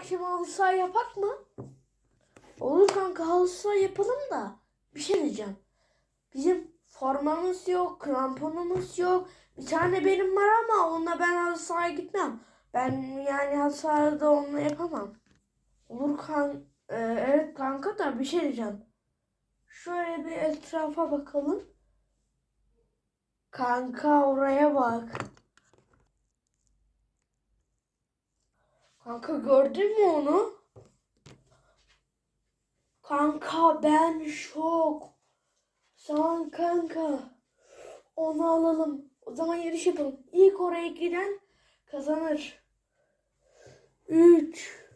akşam halı saha yapak mı? Olur kanka halı saha yapalım da. Bir şey diyeceğim. Bizim formamız yok, kramponumuz yok. Bir tane benim var ama onunla ben halı sahaya gitmem. Ben yani halı sahada onunla yapamam. Olur kan Ee, evet kanka da bir şey diyeceğim. Şöyle bir etrafa bakalım. Kanka oraya bak. Kanka gördün mü onu? Kanka ben şok. Sen kanka. Onu alalım. O zaman yarış yapalım. İlk oraya giden kazanır. 3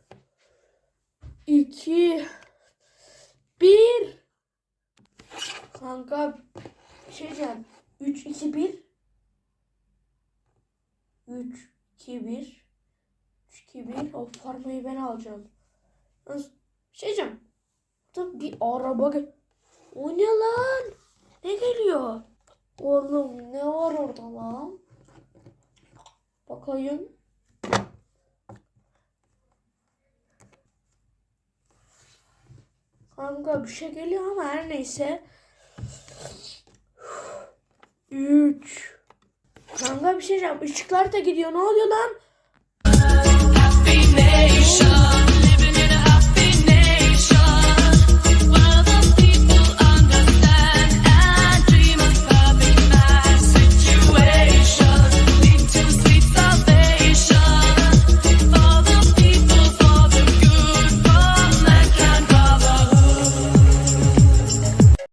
2 1 Kanka bir şey diyeceğim. 3 2 1 3 2 1 3 2 1 O formayı ben alacağım. Şey diyeceğim. Burada bir araba gel. O ne lan? Ne geliyor? Oğlum ne var orada lan? Bakayım. Kanka bir şey geliyor ama her neyse. 3 Kanka bir şey diyeceğim. Işıklar da gidiyor. Ne oluyor lan? Hey,